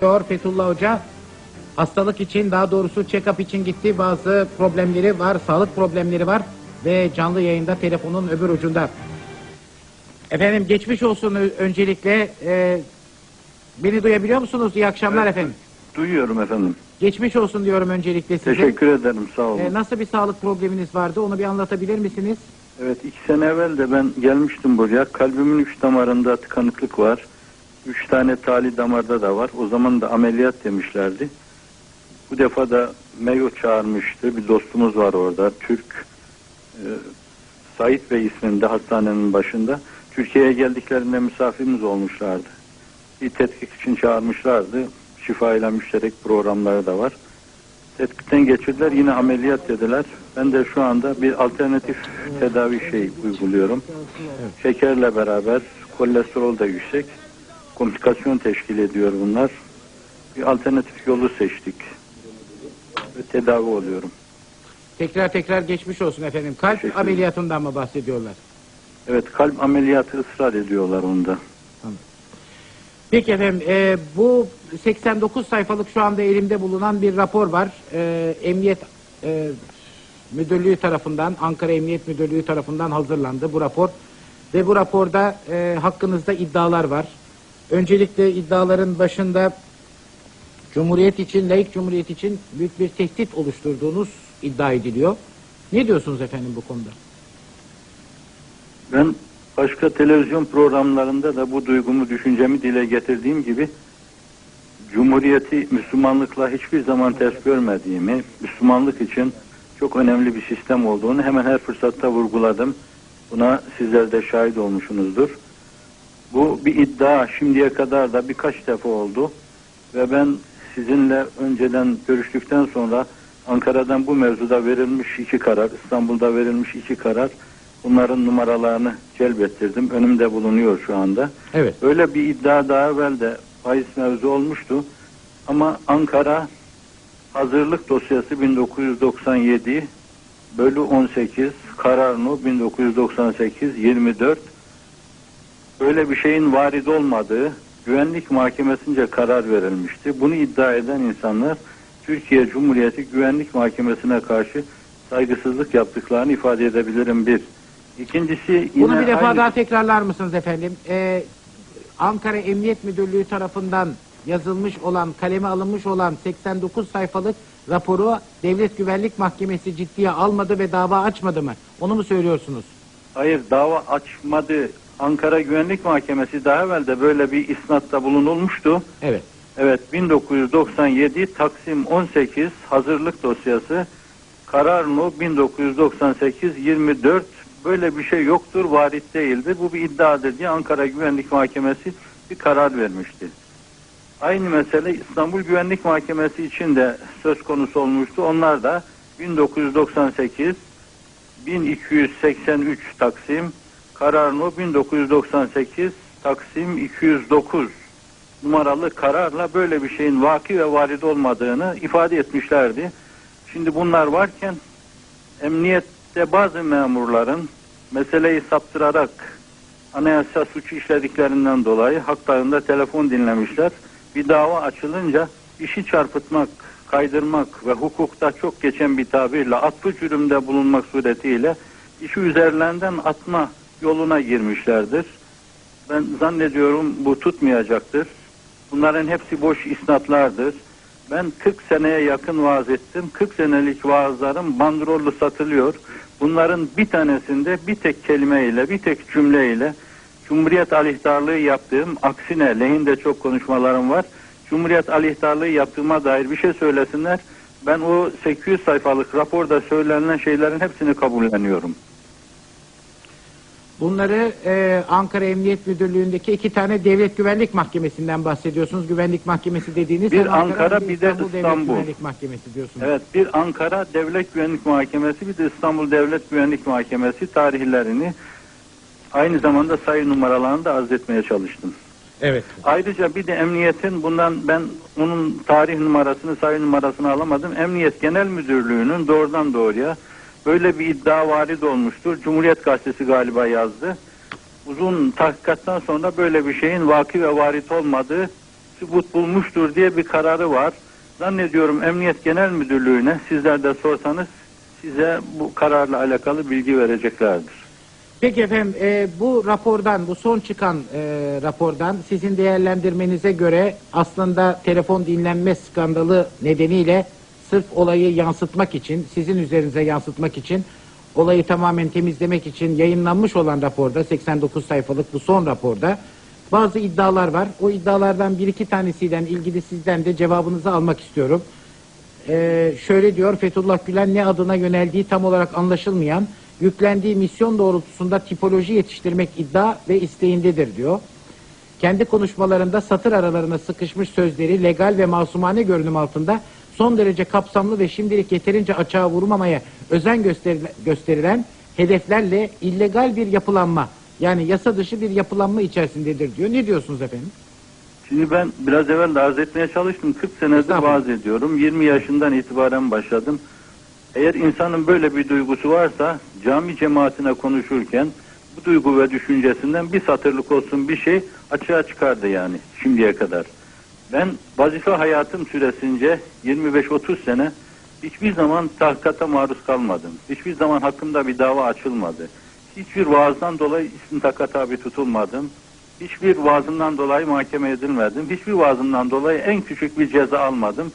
Doktor Fethullah Hoca hastalık için daha doğrusu check-up için gitti. Bazı problemleri var, sağlık problemleri var ve canlı yayında telefonun öbür ucunda. Efendim geçmiş olsun öncelikle. Ee, beni duyabiliyor musunuz? İyi akşamlar efendim. Duyuyorum efendim. Geçmiş olsun diyorum öncelikle size. Teşekkür ederim sağ olun. Ee, nasıl bir sağlık probleminiz vardı? Onu bir anlatabilir misiniz? Evet iki sene evvel de ben gelmiştim buraya. Kalbimin üç damarında tıkanıklık var. Üç tane tali damarda da var. O zaman da ameliyat demişlerdi. Bu defa da Mayo çağırmıştı. Bir dostumuz var orada. Türk. E, Sait Bey isminde hastanenin başında. Türkiye'ye geldiklerinde misafirimiz olmuşlardı. Bir tetkik için çağırmışlardı. Şifa ile müşterek programları da var. Tetkikten geçirdiler yine ameliyat dediler. Ben de şu anda bir alternatif tedavi şey uyguluyorum. Şekerle beraber kolesterol da yüksek. Komplikasyon teşkil ediyor bunlar. Bir alternatif yolu seçtik. Ve tedavi oluyorum. Tekrar tekrar geçmiş olsun efendim. Kalp Teşekkür ameliyatından mı bahsediyorlar? Evet kalp ameliyatı ısrar ediyorlar onda. Peki efendim e, bu 89 sayfalık şu anda elimde bulunan bir rapor var. E, Emniyet e, Müdürlüğü tarafından, Ankara Emniyet Müdürlüğü tarafından hazırlandı bu rapor. Ve bu raporda e, hakkınızda iddialar var. Öncelikle iddiaların başında Cumhuriyet için, layık Cumhuriyet için büyük bir tehdit oluşturduğunuz iddia ediliyor. Ne diyorsunuz efendim bu konuda? Ben başka televizyon programlarında da bu duygumu, düşüncemi dile getirdiğim gibi Cumhuriyeti Müslümanlıkla hiçbir zaman ters görmediğimi, Müslümanlık için çok önemli bir sistem olduğunu hemen her fırsatta vurguladım. Buna sizler de şahit olmuşsunuzdur. Bu bir iddia şimdiye kadar da birkaç defa oldu ve ben sizinle önceden görüştükten sonra Ankara'dan bu mevzuda verilmiş iki karar, İstanbul'da verilmiş iki karar bunların numaralarını celbettirdim. Önümde bulunuyor şu anda. Evet. Öyle bir iddia daha evvel de bahis mevzu olmuştu. Ama Ankara hazırlık dosyası 1997 bölü 18 karar no 1998 24 öyle bir şeyin varid olmadığı güvenlik mahkemesince karar verilmişti. Bunu iddia eden insanlar Türkiye Cumhuriyeti Güvenlik Mahkemesi'ne karşı saygısızlık yaptıklarını ifade edebilirim bir. İkincisi yine Bunu bir defa aynı- daha tekrarlar mısınız efendim? Ee, Ankara Emniyet Müdürlüğü tarafından yazılmış olan, kaleme alınmış olan 89 sayfalık raporu Devlet Güvenlik Mahkemesi ciddiye almadı ve dava açmadı mı? Onu mu söylüyorsunuz? Hayır dava açmadı. Ankara Güvenlik Mahkemesi daha evvel de böyle bir isnatta bulunulmuştu. Evet. Evet 1997 Taksim 18 hazırlık dosyası karar no 1998 24 böyle bir şey yoktur varit değildir bu bir iddiadır diye Ankara Güvenlik Mahkemesi bir karar vermişti. Aynı mesele İstanbul Güvenlik Mahkemesi için de söz konusu olmuştu. Onlar da 1998 1283 Taksim karar no 1998 Taksim 209 numaralı kararla böyle bir şeyin vaki ve varid olmadığını ifade etmişlerdi. Şimdi bunlar varken emniyette bazı memurların meseleyi saptırarak anayasa suçu işlediklerinden dolayı haklarında telefon dinlemişler. Bir dava açılınca işi çarpıtmak, kaydırmak ve hukukta çok geçen bir tabirle atlı cürümde bulunmak suretiyle işi üzerlerinden atma yoluna girmişlerdir. Ben zannediyorum bu tutmayacaktır. Bunların hepsi boş isnatlardır. Ben 40 seneye yakın vaaz ettim. 40 senelik vaazlarım bandrollü satılıyor. Bunların bir tanesinde bir tek kelimeyle, bir tek cümleyle Cumhuriyet aleyhtarlığı yaptığım, aksine lehinde çok konuşmalarım var. Cumhuriyet aleyhtarlığı yaptığıma dair bir şey söylesinler. Ben o 800 sayfalık raporda söylenen şeylerin hepsini kabulleniyorum. Bunları e, Ankara Emniyet Müdürlüğü'ndeki iki tane Devlet Güvenlik Mahkemesi'nden bahsediyorsunuz. Güvenlik Mahkemesi dediğiniz Bir Ankara, hem bir de Devlet İstanbul. Güvenlik Mahkemesi diyorsunuz. Evet bir Ankara Devlet Güvenlik Mahkemesi bir de İstanbul Devlet Güvenlik Mahkemesi tarihlerini aynı zamanda sayı numaralarını da arz etmeye çalıştım. Evet. Ayrıca bir de emniyetin bundan ben onun tarih numarasını sayı numarasını alamadım. Emniyet Genel Müdürlüğü'nün doğrudan doğruya böyle bir iddia varid olmuştur. Cumhuriyet Gazetesi galiba yazdı. Uzun tahkikattan sonra böyle bir şeyin vaki ve varit olmadığı sübut bulmuştur diye bir kararı var. Zannediyorum Emniyet Genel Müdürlüğü'ne sizler de sorsanız size bu kararla alakalı bilgi vereceklerdir. Peki efendim e, bu rapordan, bu son çıkan e, rapordan sizin değerlendirmenize göre aslında telefon dinlenme skandalı nedeniyle sırf olayı yansıtmak için, sizin üzerinize yansıtmak için, olayı tamamen temizlemek için yayınlanmış olan raporda, 89 sayfalık bu son raporda bazı iddialar var. O iddialardan bir iki tanesiyle ilgili sizden de cevabınızı almak istiyorum. Ee, şöyle diyor Fethullah Gülen ne adına yöneldiği tam olarak anlaşılmayan yüklendiği misyon doğrultusunda tipoloji yetiştirmek iddia ve isteğindedir diyor. Kendi konuşmalarında satır aralarına sıkışmış sözleri legal ve masumane görünüm altında son derece kapsamlı ve şimdilik yeterince açığa vurmamaya özen gösteril- gösterilen hedeflerle illegal bir yapılanma yani yasa dışı bir yapılanma içerisindedir diyor. Ne diyorsunuz efendim? Şimdi ben biraz evvel de arz etmeye çalıştım. 40 senedir vaaz ediyorum. 20 yaşından itibaren başladım. Eğer insanın böyle bir duygusu varsa cami cemaatine konuşurken bu duygu ve düşüncesinden bir satırlık olsun bir şey açığa çıkardı yani şimdiye kadar. Ben vazife hayatım süresince 25-30 sene hiçbir zaman tahkikata maruz kalmadım. Hiçbir zaman hakkımda bir dava açılmadı. Hiçbir vaazdan dolayı istintaqa tabi tutulmadım. Hiçbir vaazından dolayı mahkeme edilmedim. Hiçbir vaazından dolayı en küçük bir ceza almadım.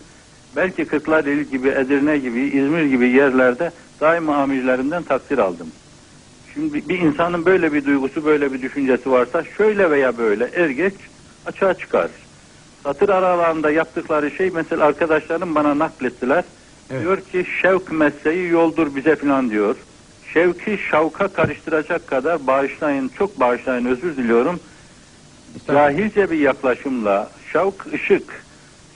Belki Kırklareli gibi, Edirne gibi, İzmir gibi yerlerde daima amirlerimden takdir aldım. Şimdi bir insanın böyle bir duygusu, böyle bir düşüncesi varsa şöyle veya böyle er geç açığa çıkar. Satır aralarında yaptıkları şey mesela arkadaşlarım bana naklettiler. Evet. Diyor ki şevk mesleği yoldur bize filan diyor. Şevki şavka karıştıracak kadar bağışlayın, çok bağışlayın özür diliyorum. Cahilce bir yaklaşımla şavk ışık.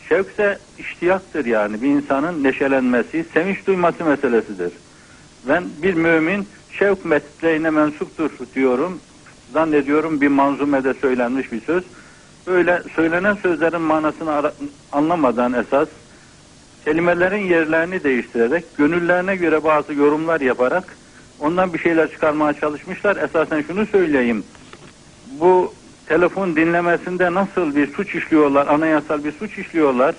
Şevkse iştiyaktır yani bir insanın neşelenmesi, sevinç duyması meselesidir. Ben bir mümin şevk mesleğine mensuptur diyorum. Zannediyorum bir manzumede söylenmiş bir söz. Böyle söylenen sözlerin manasını ara- anlamadan esas kelimelerin yerlerini değiştirerek gönüllerine göre bazı yorumlar yaparak ondan bir şeyler çıkarmaya çalışmışlar. Esasen şunu söyleyeyim. Bu telefon dinlemesinde nasıl bir suç işliyorlar, anayasal bir suç işliyorlar.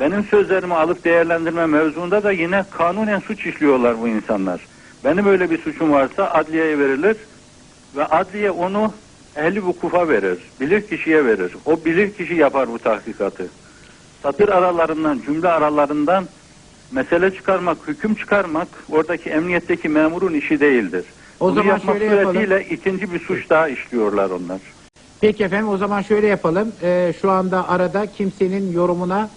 Benim sözlerimi alıp değerlendirme mevzuunda da yine kanunen suç işliyorlar bu insanlar. Benim öyle bir suçum varsa adliyeye verilir ve adliye onu ehli vukufa verir, bilir kişiye verir. O bilir kişi yapar bu tahkikatı. Satır aralarından, cümle aralarından mesele çıkarmak, hüküm çıkarmak oradaki emniyetteki memurun işi değildir. O Bunu zaman yapmak şöyle yapalım. suretiyle ikinci bir suç daha işliyorlar onlar. Peki efendim o zaman şöyle yapalım. Ee, şu anda arada kimsenin yorumuna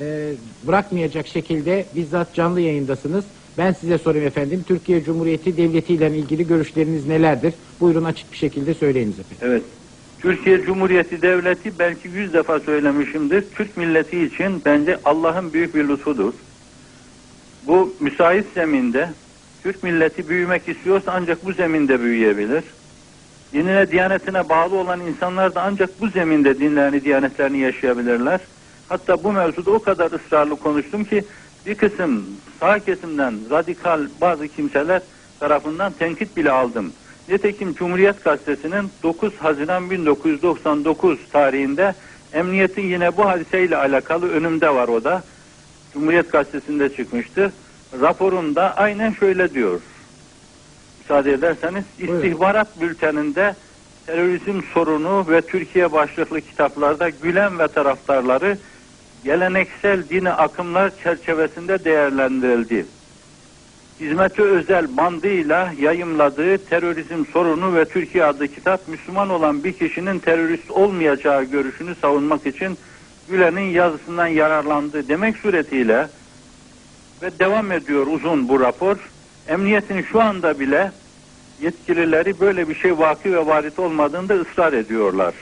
e, bırakmayacak şekilde bizzat canlı yayındasınız. Ben size sorayım efendim. Türkiye Cumhuriyeti Devleti ile ilgili görüşleriniz nelerdir? Buyurun açık bir şekilde söyleyiniz efendim. Evet. Türkiye Cumhuriyeti Devleti belki yüz defa söylemişimdir. Türk milleti için bence Allah'ın büyük bir lütfudur. Bu müsait zeminde Türk milleti büyümek istiyorsa ancak bu zeminde büyüyebilir. Dinine, diyanetine bağlı olan insanlar da ancak bu zeminde dinlerini, diyanetlerini yaşayabilirler. Hatta bu mevzuda o kadar ısrarlı konuştum ki bir kısım sağ kesimden radikal bazı kimseler tarafından tenkit bile aldım. Nitekim Cumhuriyet Gazetesi'nin 9 Haziran 1999 tarihinde emniyetin yine bu hadiseyle alakalı önümde var o da. Cumhuriyet Gazetesi'nde çıkmıştı. Raporunda aynen şöyle diyor. Müsaade ederseniz istihbarat bülteninde terörizm sorunu ve Türkiye başlıklı kitaplarda Gülen ve taraftarları geleneksel dini akımlar çerçevesinde değerlendirildi. Hizmeti özel bandıyla yayımladığı terörizm sorunu ve Türkiye adlı kitap Müslüman olan bir kişinin terörist olmayacağı görüşünü savunmak için Gülen'in yazısından yararlandı demek suretiyle ve devam ediyor uzun bu rapor. Emniyetin şu anda bile yetkilileri böyle bir şey vaki ve varit olmadığında ısrar ediyorlar.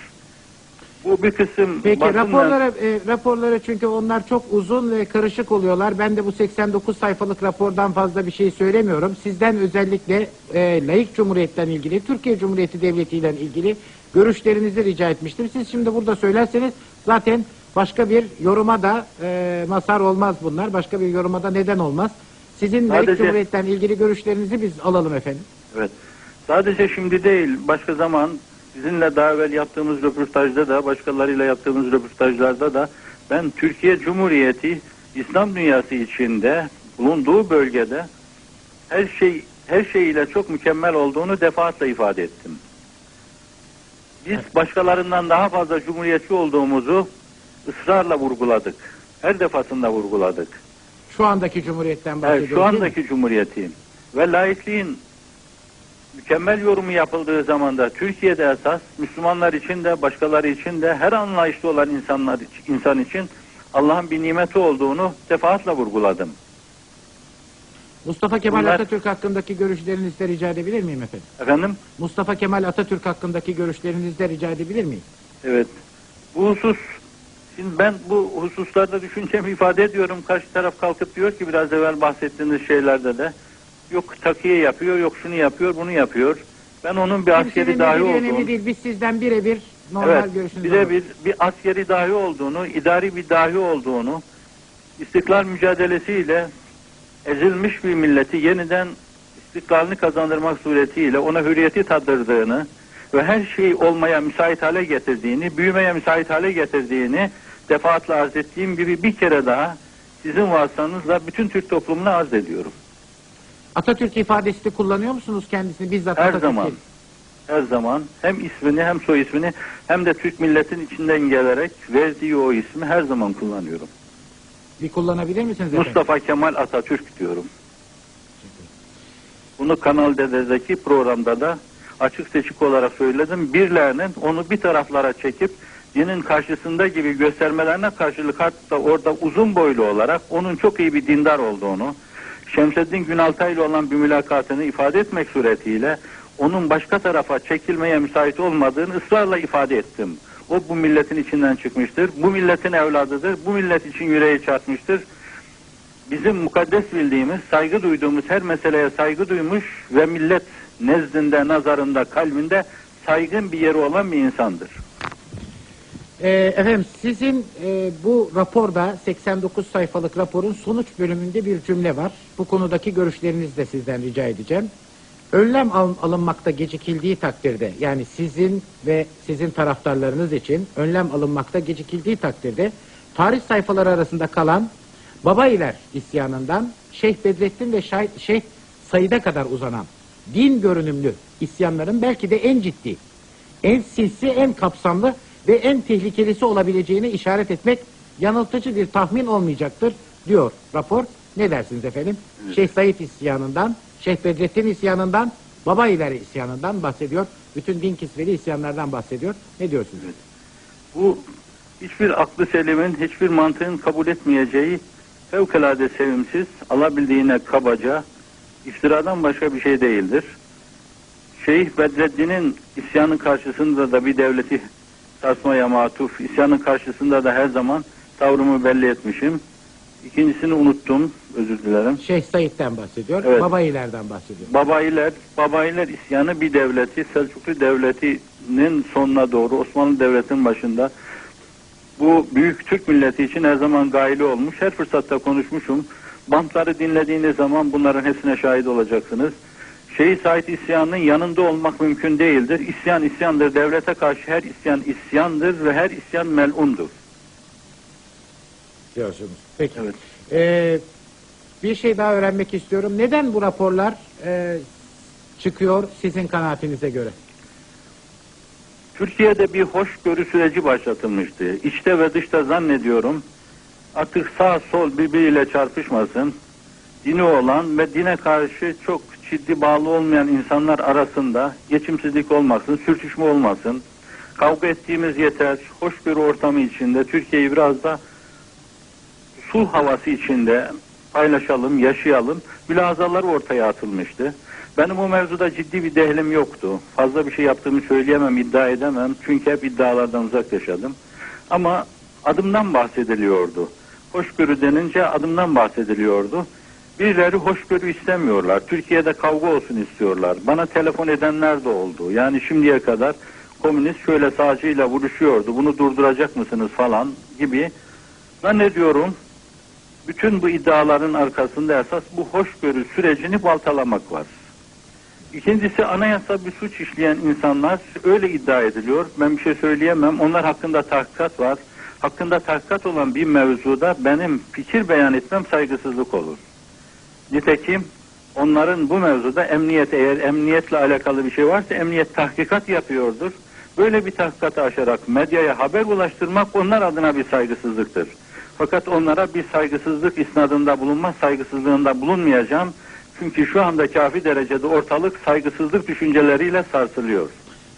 Bu bir kısım Peki raporlara, e, raporlara çünkü onlar çok uzun ve karışık oluyorlar. Ben de bu 89 sayfalık rapordan fazla bir şey söylemiyorum. Sizden özellikle e, layık cumhuriyetten ilgili, Türkiye Cumhuriyeti Devleti ile ilgili görüşlerinizi rica etmiştim. Siz şimdi burada söylerseniz zaten başka bir yoruma da e, mazhar olmaz bunlar. Başka bir yoruma da neden olmaz. Sizin layık Sadece- cumhuriyetten ilgili görüşlerinizi biz alalım efendim. Evet. Sadece şimdi değil, başka zaman sizinle daha evvel yaptığımız röportajda da başkalarıyla yaptığımız röportajlarda da ben Türkiye Cumhuriyeti İslam dünyası içinde bulunduğu bölgede her şey her şeyiyle çok mükemmel olduğunu defaatle ifade ettim. Biz başkalarından daha fazla cumhuriyetçi olduğumuzu ısrarla vurguladık. Her defasında vurguladık. Şu andaki cumhuriyetten Evet, bahsediyoruz şu değil mi? andaki cumhuriyeti ve laikliğin mükemmel yorumu yapıldığı zaman da Türkiye'de esas Müslümanlar için de başkaları için de her anlayışlı olan insanlar insan için Allah'ın bir nimeti olduğunu defaatle vurguladım. Mustafa Kemal Bunlar- Atatürk hakkındaki görüşlerinizi de rica edebilir miyim efendim? Efendim? Mustafa Kemal Atatürk hakkındaki görüşlerinizi de rica edebilir miyim? Evet. Bu husus Şimdi ben bu hususlarda düşüncemi ifade ediyorum. Karşı taraf kalkıp diyor ki biraz evvel bahsettiğiniz şeylerde de yok takiye yapıyor, yok şunu yapıyor, bunu yapıyor. Ben onun bir askeri dahi dediği önemli olduğunu, değil. Biz sizden birebir normal evet, görüşünüzü bir de alalım. bir, bir askeri dahi olduğunu, idari bir dahi olduğunu, istiklal mücadelesiyle ezilmiş bir milleti yeniden istiklalini kazandırmak suretiyle ona hürriyeti tattırdığını ve her şey olmaya müsait hale getirdiğini, büyümeye müsait hale getirdiğini defaatle arz ettiğim gibi bir kere daha sizin vasıtanızla bütün Türk toplumuna arz ediyorum. Atatürk ifadesini kullanıyor musunuz kendisini bizzat Her Atatürk'ü? zaman. Her zaman hem ismini hem soy ismini hem de Türk milletin içinden gelerek verdiği o ismi her zaman kullanıyorum. Bir kullanabilir misiniz efendim? Mustafa Kemal Atatürk diyorum. Bunu Kanal D'deki programda da açık seçik olarak söyledim. Birilerinin onu bir taraflara çekip dinin karşısında gibi göstermelerine karşılık hatta orada uzun boylu olarak onun çok iyi bir dindar olduğunu, Şemseddin Günaltay ile olan bir mülakatını ifade etmek suretiyle onun başka tarafa çekilmeye müsait olmadığını ısrarla ifade ettim. O bu milletin içinden çıkmıştır. Bu milletin evladıdır. Bu millet için yüreği çarpmıştır bizim mukaddes bildiğimiz, saygı duyduğumuz her meseleye saygı duymuş ve millet nezdinde, nazarında, kalbinde saygın bir yeri olan bir insandır. Ee, efendim sizin e, bu raporda 89 sayfalık raporun sonuç bölümünde bir cümle var. Bu konudaki görüşlerinizi de sizden rica edeceğim. Önlem al- alınmakta gecikildiği takdirde yani sizin ve sizin taraftarlarınız için önlem alınmakta gecikildiği takdirde tarih sayfaları arasında kalan Babayiler isyanından Şeyh Bedrettin ve Şah- Şeyh Said'e kadar uzanan din görünümlü isyanların belki de en ciddi en sinsi, en kapsamlı ve en tehlikelisi olabileceğine işaret etmek yanıltıcı bir tahmin olmayacaktır diyor rapor. Ne dersiniz efendim? Şeyh Said isyanından, Şeyh Bedrettin isyanından, Baba İleri isyanından bahsediyor. Bütün din kisveli isyanlardan bahsediyor. Ne diyorsunuz? Bu hiçbir aklı selimin, hiçbir mantığın kabul etmeyeceği fevkalade sevimsiz, alabildiğine kabaca, iftiradan başka bir şey değildir. Şeyh Bedreddin'in isyanın karşısında da bir devleti sarsmaya matuf, isyanın karşısında da her zaman tavrımı belli etmişim. İkincisini unuttum, özür dilerim. Şeyh Said'den bahsediyor, Evet. Baba İler'den bahsediyor. Babayiler, Babayiler isyanı bir devleti, Selçuklu Devleti'nin sonuna doğru Osmanlı Devleti'nin başında bu büyük Türk milleti için her zaman gaili olmuş. Her fırsatta konuşmuşum. Bantları dinlediğiniz zaman bunların hepsine şahit olacaksınız. Şeyh Said isyanının yanında olmak mümkün değildir. İsyan isyandır. Devlete karşı her isyan isyandır ve her isyan melundur. diyorsunuz. Peki. Evet. Ee, bir şey daha öğrenmek istiyorum. Neden bu raporlar e, çıkıyor sizin kanaatinize göre? Türkiye'de bir hoşgörü süreci başlatılmıştı. İçte ve dışta zannediyorum artık sağ sol birbiriyle çarpışmasın. Dini olan ve dine karşı çok ciddi bağlı olmayan insanlar arasında geçimsizlik olmasın, sürtüşme olmasın. Kavga ettiğimiz yeter. Hoşgörü ortamı içinde Türkiye'yi biraz da sulh havası içinde paylaşalım, yaşayalım. Mülazalar ortaya atılmıştı. Benim o mevzuda ciddi bir dehlim yoktu. Fazla bir şey yaptığımı söyleyemem, iddia edemem. Çünkü hep iddialardan uzak yaşadım. Ama adımdan bahsediliyordu. Hoşgörü denince adımdan bahsediliyordu. Birileri hoşgörü istemiyorlar. Türkiye'de kavga olsun istiyorlar. Bana telefon edenler de oldu. Yani şimdiye kadar komünist şöyle sağcıyla vuruşuyordu. Bunu durduracak mısınız falan gibi. Zannediyorum bütün bu iddiaların arkasında esas bu hoşgörü sürecini baltalamak var. İkincisi anayasa bir suç işleyen insanlar öyle iddia ediliyor. Ben bir şey söyleyemem. Onlar hakkında tahkikat var. Hakkında tahkikat olan bir mevzuda benim fikir beyan etmem saygısızlık olur. Nitekim onların bu mevzuda emniyet eğer emniyetle alakalı bir şey varsa emniyet tahkikat yapıyordur. Böyle bir tahkikatı aşarak medyaya haber ulaştırmak onlar adına bir saygısızlıktır. Fakat onlara bir saygısızlık isnadında bulunma, saygısızlığında bulunmayacağım. Çünkü şu anda kafi derecede ortalık saygısızlık düşünceleriyle sarsılıyor.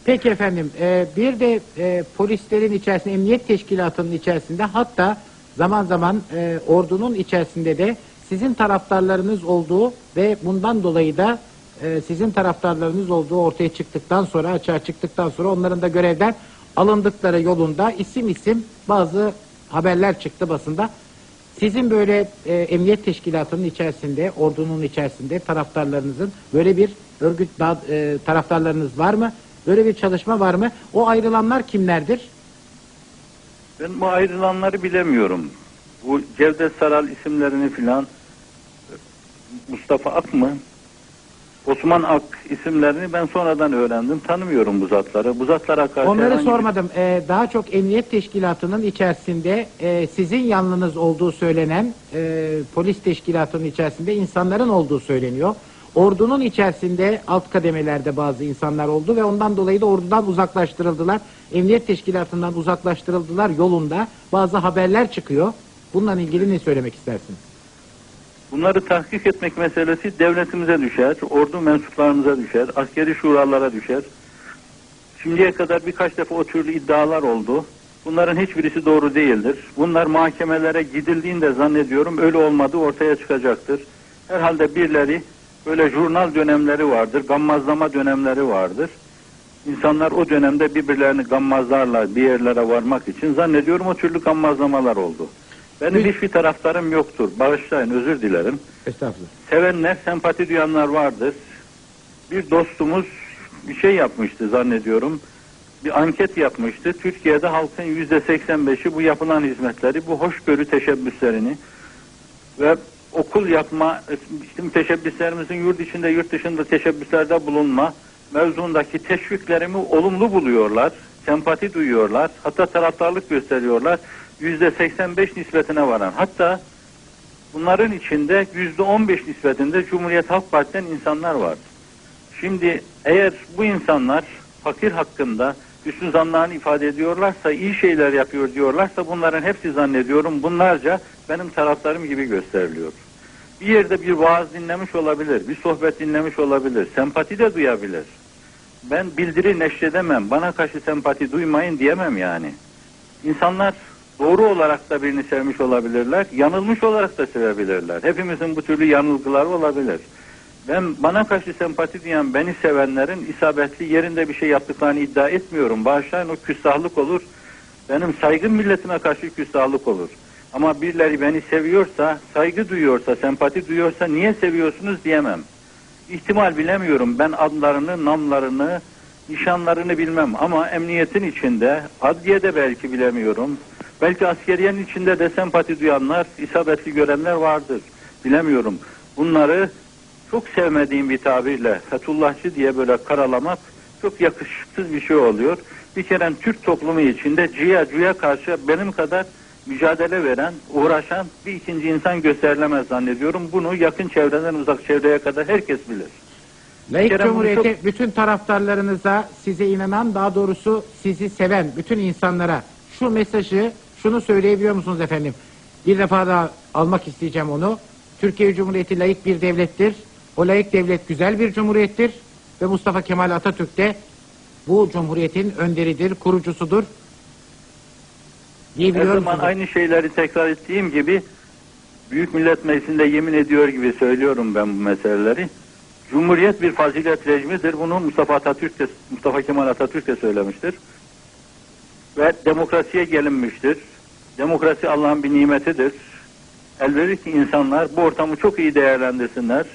Peki efendim e, bir de e, polislerin içerisinde emniyet teşkilatının içerisinde hatta zaman zaman e, ordunun içerisinde de sizin taraftarlarınız olduğu ve bundan dolayı da e, sizin taraftarlarınız olduğu ortaya çıktıktan sonra açığa çıktıktan sonra onların da görevden alındıkları yolunda isim isim bazı haberler çıktı basında. Sizin böyle e, emniyet teşkilatının içerisinde, ordunun içerisinde taraftarlarınızın böyle bir örgüt e, taraftarlarınız var mı? Böyle bir çalışma var mı? O ayrılanlar kimlerdir? Ben bu ayrılanları bilemiyorum. Bu Cevdet Saral isimlerini filan Mustafa Ak mı? Osman Ak isimlerini ben sonradan öğrendim. Tanımıyorum bu zatları. Bu zatlara karşı Onları herhangi sormadım. E, daha çok emniyet teşkilatının içerisinde e, sizin yanlınız olduğu söylenen e, polis teşkilatının içerisinde insanların olduğu söyleniyor. Ordunun içerisinde alt kademelerde bazı insanlar oldu ve ondan dolayı da ordudan uzaklaştırıldılar. Emniyet teşkilatından uzaklaştırıldılar yolunda bazı haberler çıkıyor. Bununla ilgili ne söylemek istersiniz? Bunları tahkik etmek meselesi devletimize düşer, ordu mensuplarımıza düşer, askeri şuralara düşer. Şimdiye kadar birkaç defa o türlü iddialar oldu. Bunların hiçbirisi doğru değildir. Bunlar mahkemelere gidildiğinde zannediyorum öyle olmadığı ortaya çıkacaktır. Herhalde birileri böyle jurnal dönemleri vardır, gammazlama dönemleri vardır. İnsanlar o dönemde birbirlerini gammazlarla bir yerlere varmak için zannediyorum o türlü gammazlamalar oldu. Benim hiçbir taraftarım yoktur. Bağışlayın, özür dilerim. Estağfurullah. Sevenler, sempati duyanlar vardır. Bir dostumuz bir şey yapmıştı zannediyorum. Bir anket yapmıştı. Türkiye'de halkın yüzde 85'i bu yapılan hizmetleri, bu hoşgörü teşebbüslerini ve okul yapma, bizim teşebbüslerimizin yurt içinde, yurt dışında teşebbüslerde bulunma mevzundaki teşviklerimi olumlu buluyorlar. Sempati duyuyorlar. Hatta taraftarlık gösteriyorlar. Yüzde 85 nispetine varan. Hatta Bunların içinde yüzde on beş nispetinde Cumhuriyet Halk Partisi'nden insanlar var. Şimdi eğer bu insanlar fakir hakkında üstün zanlarını ifade ediyorlarsa, iyi şeyler yapıyor diyorlarsa bunların hepsi zannediyorum bunlarca benim taraftarım gibi gösteriliyor. Bir yerde bir vaaz dinlemiş olabilir, bir sohbet dinlemiş olabilir, sempati de duyabilir. Ben bildiri neşredemem, bana karşı sempati duymayın diyemem yani. İnsanlar doğru olarak da birini sevmiş olabilirler, yanılmış olarak da sevebilirler. Hepimizin bu türlü yanılgıları olabilir. Ben bana karşı sempati duyan, beni sevenlerin isabetli yerinde bir şey yaptıklarını iddia etmiyorum. Bağışlayın o küstahlık olur. Benim saygım milletime karşı küstahlık olur. Ama birileri beni seviyorsa, saygı duyuyorsa, sempati duyuyorsa niye seviyorsunuz diyemem. İhtimal bilemiyorum. Ben adlarını, namlarını, nişanlarını bilmem ama emniyetin içinde, adliyede belki bilemiyorum. Belki askeriyenin içinde de sempati duyanlar, isabetli görenler vardır. Bilemiyorum. Bunları çok sevmediğim bir tabirle Fethullahçı diye böyle karalamak çok yakışıksız bir şey oluyor. Bir kere Türk toplumu içinde ciğer cüye karşı benim kadar mücadele veren, uğraşan bir ikinci insan gösterilemez zannediyorum. Bunu yakın çevreden uzak çevreye kadar herkes bilir. Layık Cumhuriyeti çok- bütün taraftarlarınıza, size inanan, daha doğrusu sizi seven bütün insanlara şu mesajı, şunu söyleyebiliyor musunuz efendim? Bir defa daha almak isteyeceğim onu. Türkiye Cumhuriyeti layık bir devlettir. O layık devlet güzel bir cumhuriyettir. Ve Mustafa Kemal Atatürk de bu cumhuriyetin önderidir, kurucusudur. Her zaman musunuz? aynı şeyleri tekrar ettiğim gibi Büyük Millet Meclisi'nde yemin ediyor gibi söylüyorum ben bu meseleleri. Cumhuriyet bir fazilet rejimidir. Bunu Mustafa Atatürk de, Mustafa Kemal Atatürk de söylemiştir. Ve demokrasiye gelinmiştir. Demokrasi Allah'ın bir nimetidir. Elverir ki insanlar bu ortamı çok iyi değerlendirsinler.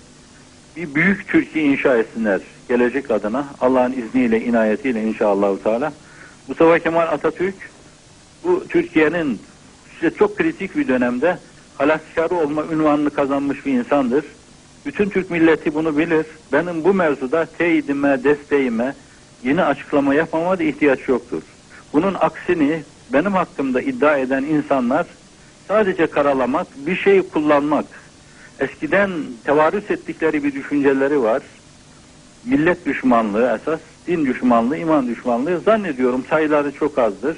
Bir büyük Türkiye inşa etsinler gelecek adına. Allah'ın izniyle, inayetiyle inşallah. Teala. Mustafa Kemal Atatürk bu Türkiye'nin işte çok kritik bir dönemde halaskarı olma ünvanını kazanmış bir insandır. Bütün Türk milleti bunu bilir. Benim bu mevzuda teyidime, desteğime, yeni açıklama yapmama da ihtiyaç yoktur. Bunun aksini benim hakkımda iddia eden insanlar sadece karalamak, bir şey kullanmak, eskiden tevarüs ettikleri bir düşünceleri var. Millet düşmanlığı esas, din düşmanlığı, iman düşmanlığı zannediyorum sayıları çok azdır.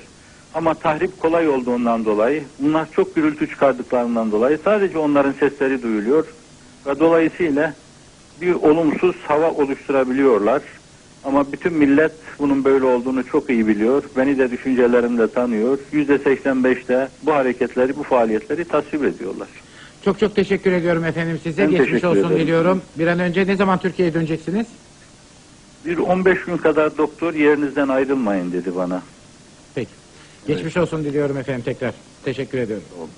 Ama tahrip kolay olduğundan dolayı, bunlar çok gürültü çıkardıklarından dolayı sadece onların sesleri duyuluyor ve dolayısıyla bir olumsuz hava oluşturabiliyorlar. Ama bütün millet bunun böyle olduğunu çok iyi biliyor. Beni de düşüncelerimle tanıyor. Yüzde 85'te bu hareketleri, bu faaliyetleri tasvip ediyorlar. Çok çok teşekkür ediyorum efendim size. Ben Geçmiş olsun ederim. diliyorum. Bir an önce ne zaman Türkiye'ye döneceksiniz? Bir 15 gün kadar doktor yerinizden ayrılmayın dedi bana. Peki. Geçmiş olsun diliyorum efendim tekrar. Teşekkür ediyorum. Oldu.